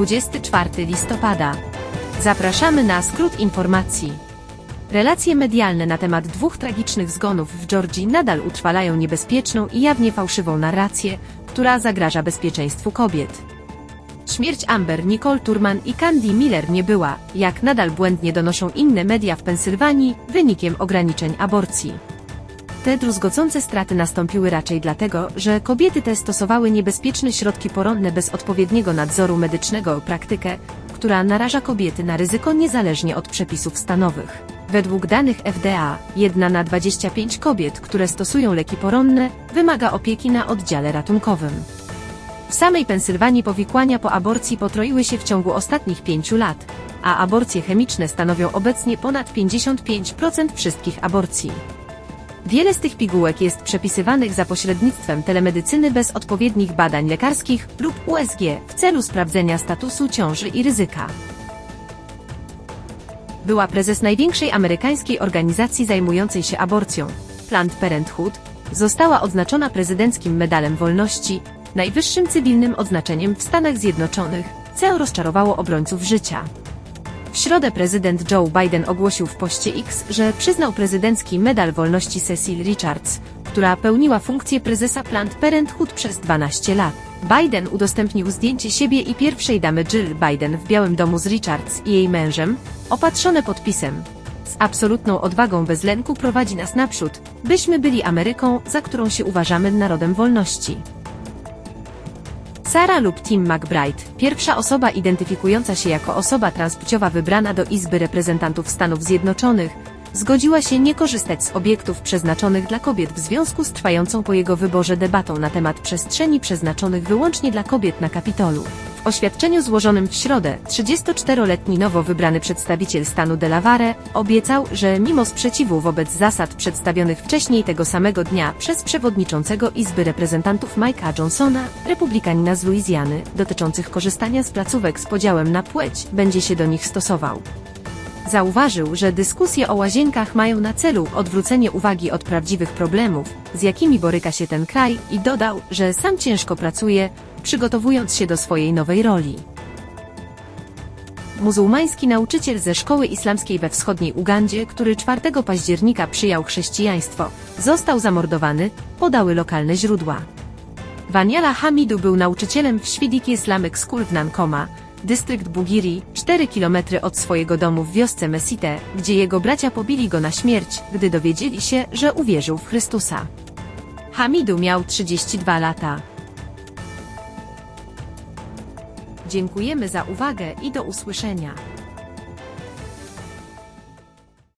24 listopada. Zapraszamy na skrót informacji. Relacje medialne na temat dwóch tragicznych zgonów w Georgii nadal utrwalają niebezpieczną i jawnie fałszywą narrację, która zagraża bezpieczeństwu kobiet. Śmierć Amber, Nicole Turman i Candy Miller nie była, jak nadal błędnie donoszą inne media w Pensylwanii, wynikiem ograniczeń aborcji. Te druzgocące straty nastąpiły raczej dlatego, że kobiety te stosowały niebezpieczne środki poronne bez odpowiedniego nadzoru medycznego praktykę, która naraża kobiety na ryzyko niezależnie od przepisów stanowych. Według danych FDA, jedna na 25 kobiet, które stosują leki poronne, wymaga opieki na oddziale ratunkowym. W samej Pensylwanii powikłania po aborcji potroiły się w ciągu ostatnich pięciu lat, a aborcje chemiczne stanowią obecnie ponad 55% wszystkich aborcji. Wiele z tych pigułek jest przepisywanych za pośrednictwem telemedycyny bez odpowiednich badań lekarskich lub USG w celu sprawdzenia statusu ciąży i ryzyka. Była prezes największej amerykańskiej organizacji zajmującej się aborcją, Planned Parenthood, została odznaczona prezydenckim Medalem Wolności, najwyższym cywilnym odznaczeniem w Stanach Zjednoczonych, co rozczarowało obrońców życia. W środę prezydent Joe Biden ogłosił w poście X, że przyznał prezydencki Medal Wolności Cecil Richards, która pełniła funkcję prezesa Planned Parenthood przez 12 lat. Biden udostępnił zdjęcie siebie i pierwszej damy Jill Biden w Białym Domu z Richards i jej mężem, opatrzone podpisem. Z absolutną odwagą bez lęku prowadzi nas naprzód, byśmy byli Ameryką, za którą się uważamy narodem wolności. Sarah lub Tim McBride, pierwsza osoba identyfikująca się jako osoba transpłciowa wybrana do Izby Reprezentantów Stanów Zjednoczonych, zgodziła się nie korzystać z obiektów przeznaczonych dla kobiet w związku z trwającą po jego wyborze debatą na temat przestrzeni przeznaczonych wyłącznie dla kobiet na Kapitolu. W oświadczeniu złożonym w środę 34-letni nowo wybrany przedstawiciel stanu Delaware obiecał, że mimo sprzeciwu wobec zasad przedstawionych wcześniej tego samego dnia przez przewodniczącego Izby Reprezentantów Mike'a Johnsona, republikanina z Luizjany, dotyczących korzystania z placówek z podziałem na płeć, będzie się do nich stosował. Zauważył, że dyskusje o łazienkach mają na celu odwrócenie uwagi od prawdziwych problemów, z jakimi boryka się ten kraj i dodał, że sam ciężko pracuje, przygotowując się do swojej nowej roli. Muzułmański nauczyciel ze szkoły islamskiej we wschodniej Ugandzie, który 4 października przyjął chrześcijaństwo, został zamordowany, podały lokalne źródła. Waniala Hamidu był nauczycielem w Świdik Islamic School w Nankoma, dystrykt Bugiri, 4 km od swojego domu w wiosce Mesite, gdzie jego bracia pobili go na śmierć, gdy dowiedzieli się, że uwierzył w Chrystusa. Hamidu miał 32 lata. Dziękujemy za uwagę i do usłyszenia.